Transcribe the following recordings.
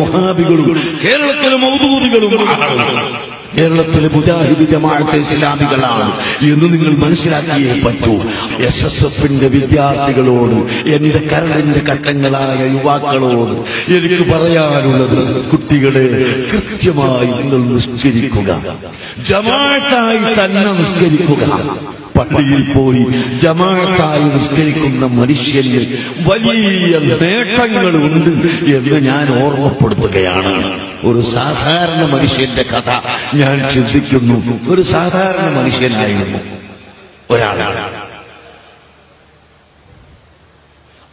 വഹാബികളും കേരളത്തിലെ മൗദൂദികളും കേരളത്തിലെ മുജാഹിദ് ജമാഅത്തെ ഇസ്ലാമികളാണ് എന്ന് നിങ്ങൾ മനസ്സിലാക്കിയേ പറ്റൂ. എസ് എസ് എഫിന്റെ വിദ്യാർത്ഥികളോട് എന്റെ കരളിന്റെ കട്ടങ്ങളായ യുവാക്കളോട് എനിക്ക് പറയാനുള്ളത് കുട്ടികളെ കൃത്യമായി നിങ്ങൾ നിസ്കരിക്കുക. ജമാഅത്തായി തന്നെ നിസ്കരിക്കുക. പള്ളിയിൽ പോയി ജമാഅത്തായി നിസ്കരിക്കുന്ന മനുഷ്യന് വലിയ നേട്ടങ്ങൾ ഉണ്ട് എന്ന് ഞാൻ ഓർമ്മപ്പെടുത്തുകയാണ്. ഒരു സാധാരണ മനുഷ്യന്റെ കഥ ഞാൻ ചിന്തിക്കുന്നു. ഒരു സാധാരണ മനുഷ്യനായിരുന്നു ഒരാളാണ്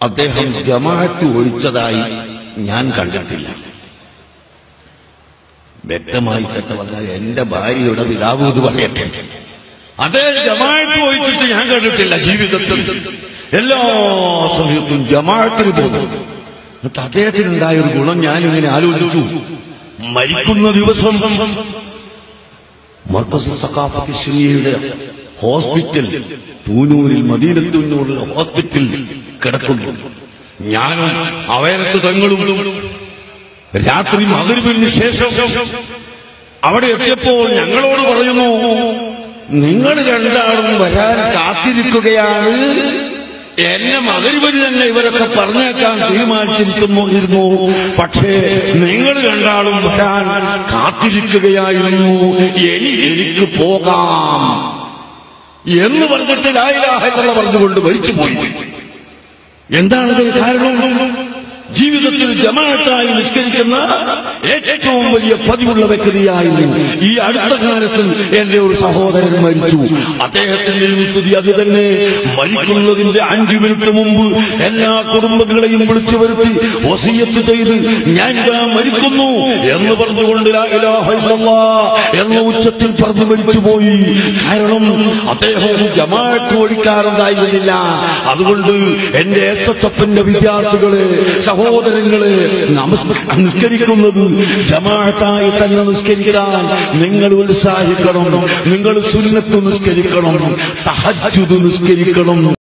അദ്ദേഹം ജമാഅത്ത് ഒഴിച്ചതായി ഞാൻ കണ്ടിട്ടില്ല. വ്യക്തമായി പറഞ്ഞാൽ എന്റെ ഭാര്യയുടെ പിതാവ് ഇത് പറയട്ടെ. അദ്ദേഹം ജമാഅത്ത് ഒഴിച്ചിട്ട് ഞാൻ കണ്ടിട്ടില്ല ജീവിതത്തിൽ. എല്ലാ സമയത്തും ജമാഅത്തിന് പോകും. എന്നിട്ട് അദ്ദേഹത്തിനുണ്ടായ ഒരു ഗുണം ഞാൻ ഇങ്ങനെ ആലോചിച്ചു. മരിക്കുന്ന ദിവസം മർക്കസ് സഖാഫത്ത് ഇസ്ലാമിയയുടെ ഹോസ്പിറ്റൽ പൂനൂരിൽ മദീനത്തുനിന്നുള്ള ഹോസ്പിറ്റൽ കിടക്കുന്നു. ഞാനും അവയനത്ത് തങ്ങളും രാത്രി മകരുവിന് ശേഷം അവിടെ എത്തിയപ്പോൾ ഞങ്ങളോട് പറയുന്നു നിങ്ങൾ രണ്ടാളും വരാൻ കാത്തിരിക്കുകയാണ്. എന്നെ മകരിവരി തന്നെ ഇവരൊക്കെ പറഞ്ഞേക്കാൻ തീരുമാനിച്ചിരിക്കുന്നു ഇരുന്നു. പക്ഷേ നിങ്ങൾ രണ്ടാളും വരാൻ കാത്തിരിക്കുകയായിരുന്നു. ഇനി എനിക്ക് പോകാം. എന്ന് പറഞ്ഞിട്ട് ലായിലാഹ പറഞ്ഞുകൊണ്ട് മരിച്ചുപോയി. എന്താണ് കാരണം? ജീവിതത്തിൽ ജമാഅത്തായി നിഷ്കരിക്കുന്ന ഏറ്റവും വലിയ പതിവുള്ള വ്യക്തിയായിരുന്നു ഈ അടുത്ത കാലത്ത് എന്റെ ഒരു സഹോദരൻ മരിച്ചു. അദ്ദേഹത്തിന്റെ സ്ഥിതി അത് തന്നെ മരിക്കുന്നതിന്റെ അഞ്ചു മിനിറ്റ് മുമ്പ് എല്ലാ കുടുംബങ്ങളെയും വിളിച്ചു വരുത്തി വസീയത്ത് ചെയ്ത് ഞാൻ മരിക്കുന്നു എന്ന് പറഞ്ഞുകൊണ്ട് എന്ന ഉച്ചത്തിൽ പറഞ്ഞു മരിച്ചു പോയി കാരണം അദ്ദേഹം ജമാഅത്ത് ഒഴിക്കാറുണ്ടായിരുന്നില്ല. അതുകൊണ്ട് എന്റെ എസ് എസ് എഫിന്റെ വിദ്യാർത്ഥികളെ സഹോദരങ്ങളെ നിസ്കരിക്കുന്നത് ജമാഅത്തായി തന്നെ നിസ്കരിക്കാൻ നിങ്ങൾ ഉത്സാഹിക്കണം നിങ്ങൾ സുന്നത്ത് നിസ്കരിക്കണം തഹജ്ജുദ് നിസ്കരിക്കണം.